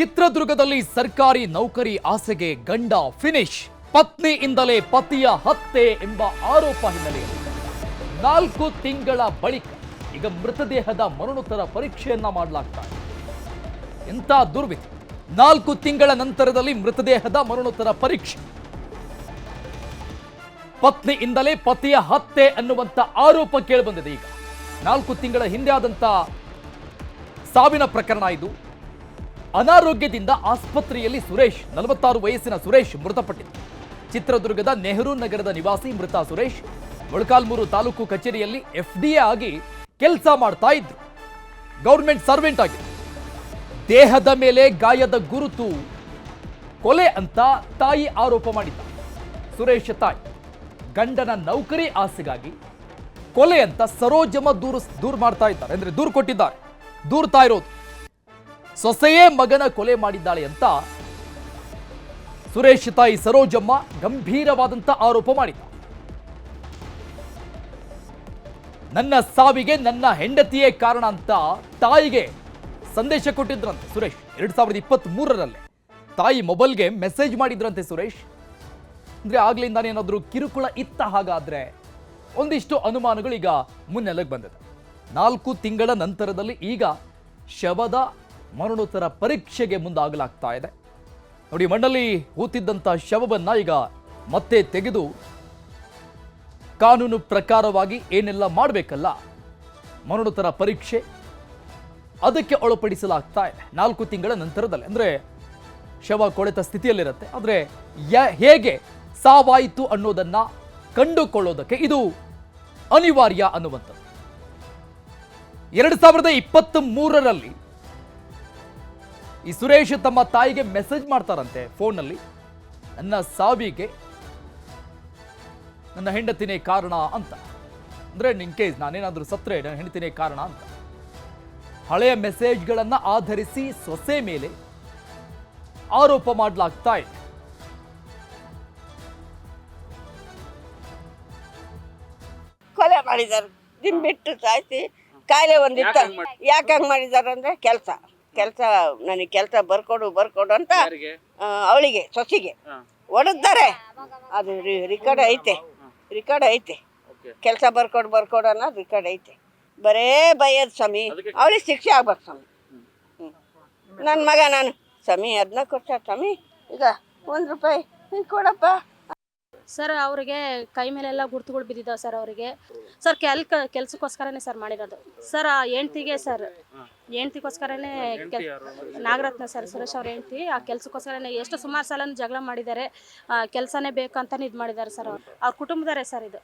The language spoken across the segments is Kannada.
ಚಿತ್ರದುರ್ಗದಲ್ಲಿ ಸರ್ಕಾರಿ ನೌಕರಿ ಆಸೆಗೆ ಗಂಡ ಫಿನಿಶ್. ಪತ್ನಿಯಿಂದಲೇ ಪತಿಯ ಹತ್ಯೆ ಎಂಬ ಆರೋಪ ಹಿನ್ನೆಲೆಯಲ್ಲಿ. ನಾಲ್ಕು ತಿಂಗಳ ಬಳಿಕ ಈಗ ಮೃತದೇಹದ ಮರಣೋತ್ತರ ಪರೀಕ್ಷೆಯನ್ನ ಮಾಡಲಾಗ್ತಾ ಇದೆ. ಎಂಥ ದುರ್ವಿಧಿ. ನಾಲ್ಕು ತಿಂಗಳ ನಂತರದಲ್ಲಿ ಮೃತದೇಹದ ಮರಣೋತ್ತರ ಪರೀಕ್ಷೆ. ಪತ್ನಿಯಿಂದಲೇ ಪತಿಯ ಹತ್ಯೆ ಅನ್ನುವಂತ ಆರೋಪ ಕೇಳಿಬಂದಿದೆ ಈಗ. ನಾಲ್ಕು ತಿಂಗಳ ಹಿಂದೆ ಆದಂತ ಸಾವಿನ ಪ್ರಕರಣ ಇದು. ಅನಾರೋಗ್ಯದಿಂದ ಆಸ್ಪತ್ರೆಯಲ್ಲಿ ಸುರೇಶ್, ನಲವತ್ತಾರು ವಯಸ್ಸಿನ ಸುರೇಶ್ ಮೃತಪಟ್ಟಿದ್ದ. ಚಿತ್ರದುರ್ಗದ ನೆಹರು ನಗರದ ನಿವಾಸಿ ಮೃತ ಸುರೇಶ್, ಮೊಳಕಾಲ್ಮೂರು ತಾಲೂಕು ಕಚೇರಿಯಲ್ಲಿ ಎಫ್ಡಿಎ ಆಗಿ ಕೆಲಸ ಮಾಡ್ತಾ ಇದ್ರು. ಗೌರ್ಮೆಂಟ್ ಸರ್ವೆಂಟ್ ಆಗಿದ್ರು ದೇಹದ ಮೇಲೆ ಗಾಯದ ಗುರುತು, ಕೊಲೆ ಅಂತ ತಾಯಿ ಆರೋಪ ಮಾಡಿದ್ದ. ಸುರೇಶ್ ತಾಯಿ, ಗಂಡನ ನೌಕರಿ ಆಸೆಗಾಗಿ ಕೊಲೆ ಅಂತ ಸರೋಜಮ ದೂರು ದೂರು ಮಾಡ್ತಾ ಇದ್ದಾರೆ. ಅಂದ್ರೆ ದೂರು ಕೊಟ್ಟಿದ್ದಾರೆ. ದೂರ್ತಾ ಇರೋದು. ಸೊಸೆಯೇ ಮಗನ ಕೊಲೆ ಮಾಡಿದ್ದಾಳೆ ಅಂತ ಸುರೇಶ್ ತಾಯಿ ಸರೋಜಮ್ಮ ಗಂಭೀರವಾದಂಥ ಆರೋಪ ಮಾಡಿದ್ದ. ನನ್ನ ಸಾವಿಗೆ ನನ್ನ ಹೆಂಡತಿಯೇ ಕಾರಣ ಅಂತ ತಾಯಿಗೆ ಸಂದೇಶ ಕೊಟ್ಟಿದ್ರಂತೆ ಸುರೇಶ್ ಎರಡ್ ಸಾವಿರದ ಇಪ್ಪತ್ತ್ ಮೂರರಲ್ಲೇ ತಾಯಿ ಮೊಬೈಲ್ಗೆ ಮೆಸೇಜ್ ಮಾಡಿದ್ರಂತೆ ಸುರೇಶ್. ಅಂದ್ರೆ ಆಗ್ಲಿಂದಾನೇ ಏನಾದರೂ ಕಿರುಕುಳ ಇತ್ತ ಹಾಗಾದ್ರೆ ಒಂದಿಷ್ಟು ಅನುಮಾನಗಳು ಈಗ ಮುನ್ನೆಲೆಗೆ ಬಂದಿದೆ. ನಾಲ್ಕು ತಿಂಗಳ ನಂತರದಲ್ಲಿ ಈಗ ಶವದ ಮರಣೋತ್ತರ ಪರೀಕ್ಷೆಗೆ ಮುಂದಾಗಲಾಗ್ತಾ ಇದೆ. ನೋಡಿ, ಮಣ್ಣಲ್ಲಿ ಹೂತಿದ್ದಂಥ ಶವವನ್ನ ಈಗ ಮತ್ತೆ ತೆಗೆದು ಕಾನೂನು ಪ್ರಕಾರವಾಗಿ ಏನೆಲ್ಲ ಮಾಡಬೇಕಲ್ಲ, ಮರಣೋತ್ತರ ಪರೀಕ್ಷೆ ಅದಕ್ಕೆ ಒಳಪಡಿಸಲಾಗ್ತಾ ಇದೆ. ನಾಲ್ಕು ತಿಂಗಳ ನಂತರದಲ್ಲಿ. ಅಂದ್ರೆ ಶವ ಕೊಳೆತ ಸ್ಥಿತಿಯಲ್ಲಿರುತ್ತೆ. ಆದರೆ ಹೇಗೆ ಸಾವಾಯಿತು ಅನ್ನೋದನ್ನ ಕಂಡುಕೊಳ್ಳೋದಕ್ಕೆ ಇದು ಅನಿವಾರ್ಯ ಅನ್ನುವಂಥದ್ದು. ಎರಡು ಸಾವಿರದ ಇಪ್ಪತ್ತ್ ಮೂರರಲ್ಲಿ ಈ ಸುರೇಶ್ ತಮ್ಮ ತಾಯಿಗೆ ಮೆಸೇಜ್ ಮಾಡ್ತಾರಂತೆ ಫೋನ್ನಲ್ಲಿ. ನನ್ನ ಸಾವಿಗೆ ನನ್ನ ಹೆಂಡತಿನೇ ಕಾರಣ ಅಂತ. ಅಂದ್ರೆ ಇನ್ ಕೇಸ್ ನಾನೇನಾದರೂ ಸತ್ರೆ ನನ್ನ ಹೆಂಡತಿನೇ ಕಾರಣ ಅಂತ. ಹಳೆಯ ಮೆಸೇಜ್ಗಳನ್ನು ಆಧರಿಸಿ ಸೊಸೆ ಮೇಲೆ ಆರೋಪ ಮಾಡಲಾಗ್ತಾ ಇದೆ. ಕೊಲೆ ಮಾಡಿದ್ದಾರೆ. ದಿನ್ ಬಿಟ್ಟು ಸಾಯಿಸಿ ಕಾಯಿಲೆ ಒಂದಿತ್ತು. ಯಾಕೆ ಹಂಗೆ ಮಾಡಿದ್ದಾರೆ ಅಂದರೆ ಕೆಲಸ. ಕೆಲಸ ನನಗೆ ಕೆಲಸ ಬರ್ಕೊಡು ಬರ್ಕೊಡು ಅಂತ ಅವಳಿಗೆ ಸೊಸಿಗೆ. ಹೊಡೆದ್ದಾರೆ ಅದು ರಿಕಾರ್ಡ್ ಐತೆ. ರಿಕಾರ್ಡ್ ಐತೆ. ಕೆಲಸ ಬರ್ಕೊಡು ಬರ್ಕೊಡು ಅನ್ನೋದು ರಿಕಾರ್ಡ್ ಐತೆ. ಬರೇ ಬೈಯೋದು ಸ್ವಾಮಿ. ಅವಳಿಗೆ ಶಿಕ್ಷೆ ಆಗ್ಬೇಕು ಸ್ವಾಮಿ. ನನ್ನ ಮಗ ನಾನು. ಸ್ವಾಮಿ ಹದಿನಾಲ್ಕು ವರ್ಷ ಸ್ವಾಮಿ. ಈಗ ಒಂದು ರೂಪಾಯಿ ಕೊಡಪ್ಪ. ಸರ್, ಅವರಿಗೆ ಕೈ ಮೇಲೆಲ್ಲ ಗುರುತುಗಳು ಬಿದ್ದಿದ್ದಾವೆ ಸರ್ ಅವರಿಗೆ. ಸರ್, ಕೆಲ್, ಕೆಲ್ಸಕ್ಕೋಸ್ಕರನೇ ಸರ್ ಮಾಡಿರೋದು. ಸರ್, ಆ ಹೆಂಡ್ತಿಗೆ ಸರ್, ಹೆಂಡ್ತಿಗೋಸ್ಕರನೇ ಕೆಲ್, ನಾಗರತ್ನ ಸರ್, ಸುರೇಶ್ ಅವ್ರ ಹೆಂಡ್ತಿ, ಆ ಕೆಲ್ಸಕ್ಕೋಸ್ಕರನೇ ಎಷ್ಟು ಸುಮಾರು ಸಲ ಜಗಳ ಮಾಡಿದ್ದಾರೆ. ಕೆಲಸನೇ ಬೇಕಂತಾನೆ ಇದು ಮಾಡಿದ್ದಾರೆ ಸರ್ ಅವ್ರು. ಅವ್ರ ಕುಟುಂಬದವರೇ ಸರ್ ಇದು.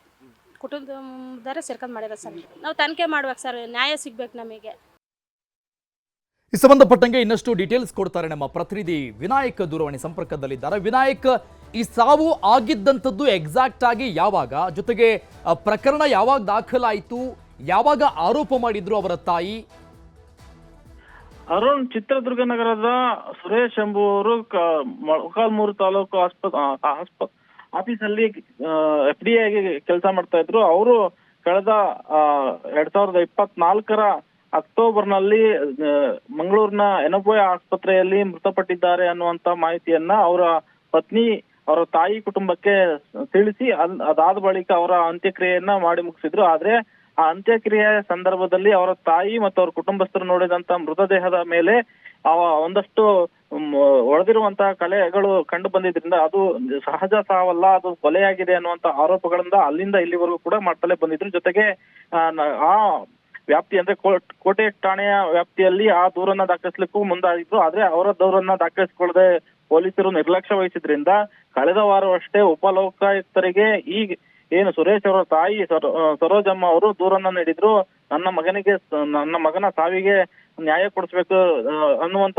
ಕುಟುಂಬದವರೇ ಸೇರ್ಕೊಂಡು ಮಾಡಿದ್ದಾರೆ ಸರ್. ನಾವು ತನಿಖೆ ಮಾಡ್ಬೇಕು ಸರ್, ನ್ಯಾಯ ಸಿಗ್ಬೇಕು ನಮಗೆ. ಈ ಸಂಬಂಧಪಟ್ಟಂಗೆ ಇನ್ನಷ್ಟು ಡೀಟೇಲ್ಸ್ ಕೊಡ್ತಾರೆ ನಮ್ಮ ಪ್ರತಿನಿಧಿ ವಿನಾಯಕ್ ದೂರವಾಣಿ ಸಂಪರ್ಕದಲ್ಲಿದ್ದಾರೆ. ವಿನಾಯಕ್ ಈ ಸಾವು ಆಗಿದ್ದಂಥದ್ದು ಎಕ್ಸಾಕ್ಟ್ ಆಗಿ ಯಾವಾಗ? ಜೊತೆಗೆ ಪ್ರಕರಣ ಯಾವಾಗ ದಾಖಲಾಯಿತು? ಯಾವಾಗ ಆರೋಪ ಮಾಡಿದ್ರು ಅವರ ತಾಯಿ? ಅರುಣ್ ಚಿತ್ರದುರ್ಗ ನಗರದ ಸುರೇಶ್ ಎಂಬುವರು ಮೊಳಕಾಲ್ಮೂರು ತಾಲೂಕು ಆಸ್ಪ ಆಫೀಸಲ್ಲಿ ಎಫ್ ಡಿ ಆಗಿ ಕೆಲಸ ಮಾಡ್ತಾ ಇದ್ರು. ಅವರು ಕಳೆದ ಎರಡ್ ಸಾವಿರದ ಇಪ್ಪತ್ನಾಲ್ಕರ ಅಕ್ಟೋಬರ್ನಲ್ಲಿ ಮಂಗಳೂರಿನ ಎನಬೋಯ್ ಆಸ್ಪತ್ರೆಯಲ್ಲಿ ಮೃತಪಟ್ಟಿದ್ದಾರೆ ಅನ್ನುವಂತ ಮಾಹಿತಿಯನ್ನ ಅವರ ಪತ್ನಿ ಅವರ ತಾಯಿ ಕುಟುಂಬಕ್ಕೆ ತಿಳಿಸಿ ಅದ್- ಅದಾದ ಬಳಿಕ ಅವರ ಅಂತ್ಯಕ್ರಿಯೆಯನ್ನ ಮಾಡಿ ಮುಗಿಸಿದ್ರು. ಆದ್ರೆ ಆ ಅಂತ್ಯಕ್ರಿಯೆ ಸಂದರ್ಭದಲ್ಲಿ ಅವರ ತಾಯಿ ಮತ್ತು ಅವರ ಕುಟುಂಬಸ್ಥರು ನೋಡಿದಂತ ಮೃತದೇಹದ ಮೇಲೆ ಒಂದಷ್ಟು ಒಳದಿರುವಂತಹ ಕಲೆಗಳು ಕಂಡು ಬಂದಿದ್ರಿಂದ ಅದು ಸಹಜ ಸಾವಲ್ಲ, ಅದು ಕೊಲೆಯಾಗಿದೆ ಅನ್ನುವಂತ ಆರೋಪಗಳಿಂದ ಅಲ್ಲಿಂದ ಇಲ್ಲಿವರೆಗೂ ಕೂಡ ಮಾಡ್ತಲೇ ಬಂದಿದ್ರು. ಜೊತೆಗೆ ಆ ವ್ಯಾಪ್ತಿ ಅಂದ್ರೆ ಕೋಟ್- ಠಾಣೆಯ ವ್ಯಾಪ್ತಿಯಲ್ಲಿ ಆ ದೂರನ್ನ ದಾಖಲಿಸಲಿಕ್ಕೂ ಮುಂದಾಗಿದ್ರು ಆದ್ರೆ ಅವರ ದೂರನ್ನ ದಾಖಲಿಸಿಕೊಳ್ಳದೆ ಪೊಲೀಸರು ನಿರ್ಲಕ್ಷ್ಯ ವಹಿಸಿದ್ರಿಂದ ಕಳೆದ ವಾರವಷ್ಟೇ ಉಪಲೋಕಾಯುಕ್ತರಿಗೆ ಈ ಏನು ಸುರೇಶ್ ಅವರ ತಾಯಿ ಸರೋ- ಸರೋಜಮ್ಮ ಅವರು ದೂರನ್ನ ನೀಡಿದ್ರು. ನನ್ನ ಮಗನಿಗೆ ನನ್ನ ಮಗನ ಸಾವಿಗೆ ನ್ಯಾಯ ಕೊಡಿಸ್ಬೇಕು ಅನ್ನುವಂತ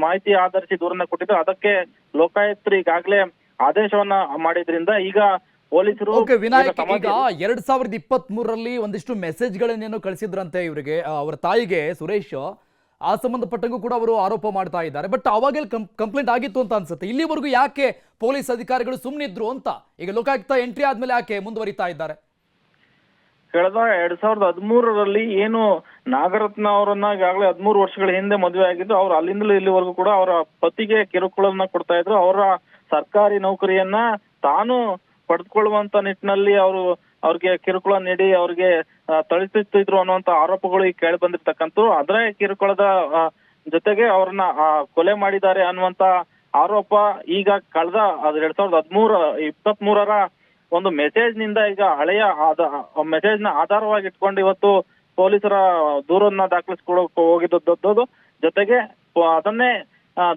ಮಾಹಿತಿ ಆಧರಿಸಿ ದೂರನ್ನ ಕೊಟ್ಟಿದ್ರು. ಅದಕ್ಕೆ ಲೋಕಾಯುಕ್ತರು ಈಗಾಗಲೇ ಆದೇಶವನ್ನ ಮಾಡಿದ್ರಿಂದ ಈಗ ಪೊಲೀಸರು ಓಕೆ ವಿನಾಯಕ್ ಈಗ ಎರಡ್ ಸಾವಿರದ ಇಪ್ಪತ್ತ್ ಮೂರರಲ್ಲಿ ಒಂದಿಷ್ಟು ಮೆಸೇಜ್ಗಳನ್ನೇನೋ ಕಳಿಸಿದ್ರಂತೆ ಇವರಿಗೆ. ಅವರ ತಾಯಿಗೆ ಸುರೇಶ್ ಆ ಸಂಬಂಧಪಟ್ಟಂಗೂ ಕೂಡ ಅವರು ಆರೋಪ ಮಾಡ್ತಾ ಇದ್ದಾರೆ. ಬಟ್ ಅವಾಗೆಲ್ಲ ಕಂಪ್ಲೇಂಟ್ ಆಗಿತ್ತು ಅಂತ ಅನ್ಸುತ್ತೆ. ಇಲ್ಲಿವರೆಗೂ ಯಾಕೆ ಪೊಲೀಸ್ ಅಧಿಕಾರಿಗಳು ಸುಮ್ಮನಿದ್ರು ಅಂತ? ಈಗ ಲೋಕಾಯುಕ್ತ ಎಂಟ್ರಿ ಆದ್ಮೇಲೆ ಯಾಕೆ ಮುಂದುವರಿತಾ ಇದ್ದಾರೆ? ಕಳೆದ ಎರಡ್ ಸಾವಿರದ ಹದಿಮೂರರಲ್ಲಿ ಏನು ನಾಗರತ್ನ ಅವರನ್ನ ಈಗಾಗಲೇ ಹದಿಮೂರು ವರ್ಷಗಳ ಹಿಂದೆ ಮದುವೆ ಆಗಿದ್ದು ಅವ್ರು ಅಲ್ಲಿಂದಲೂ ಇಲ್ಲಿವರೆಗೂ ಕೂಡ ಅವರ ಪತಿಗೆ ಕಿರುಕುಳನ್ನ ಕೊಡ್ತಾ ಇದ್ರು. ಅವರ ಸರ್ಕಾರಿ ನೌಕರಿಯನ್ನ ತಾನು ಪಡೆದುಕೊಳ್ಳುವಂತ ನಿಟ್ಟಿನಲ್ಲಿ ಅವರು ಅವ್ರಿಗೆ ಕಿರುಕುಳ ನೀಡಿ ಅವ್ರಿಗೆ ತಳಿಸುತ್ತಿದ್ರು ಅನ್ನುವಂತ ಆರೋಪಗಳು ಈಗ ಕೇಳಿ ಬಂದಿರ್ತಕ್ಕಂಥ ಅದರ ಕಿರುಕುಳದ ಜೊತೆಗೆ ಅವ್ರನ್ನ ಕೊಲೆ ಮಾಡಿದ್ದಾರೆ ಅನ್ನುವಂತ ಆರೋಪ ಈಗ ಕಳೆದ ಎರಡ್ ಸಾವಿರದ ಹದಿಮೂರ ಇಪ್ಪತ್ತ್ ಮೂರರ ಒಂದು ಮೆಸೇಜ್ನಿಂದ ಈಗ ಹಳೆಯ ಮೆಸೇಜ್ನ ಆಧಾರವಾಗಿ ಇಟ್ಕೊಂಡು ಇವತ್ತು ಪೊಲೀಸರ ದೂರನ್ನ ದಾಖಲಿಸ್ಕೊಳಕ್ ಹೋಗಿದ್ದದ್ದು. ಜೊತೆಗೆ, ಅದನ್ನೇ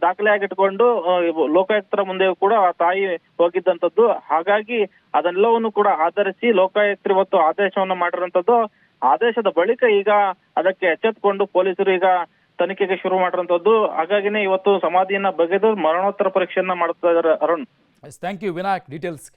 ದಾಖಲೆಯಾಗಿಟ್ಕೊಂಡು ಆಗಿಟ್ಕೊಂಡು ಲೋಕಾಯುಕ್ತರ ಮುಂದೆ ಕೂಡ ಆ ತಾಯಿ ಹೋಗಿದ್ದಂಥದ್ದು. ಹಾಗಾಗಿ ಅದೆಲ್ಲವನ್ನು ಕೂಡ ಆಧರಿಸಿ ಲೋಕಾಯುಕ್ತರು ಇವತ್ತು ಆದೇಶವನ್ನು ಮಾಡಿರುವಂತದ್ದು ಆದೇಶದ ಬಳಿಕ ಈಗ ಅದಕ್ಕೆ ಎಚ್ಚೆತ್ಕೊಂಡು ಪೊಲೀಸರು ಈಗ ತನಿಖೆಗೆ ಶುರು ಮಾಡಿರುವಂತದ್ದು ಹಾಗಾಗಿನೇ ಇವತ್ತು ಸಮಾಧಿಯನ್ನ ಬಗೆದು ಮರಣೋತ್ತರ ಪರೀಕ್ಷೆಯನ್ನ ಮಾಡುತ್ತಿದ್ದಾರೆ Arun. Thank you Vinayak details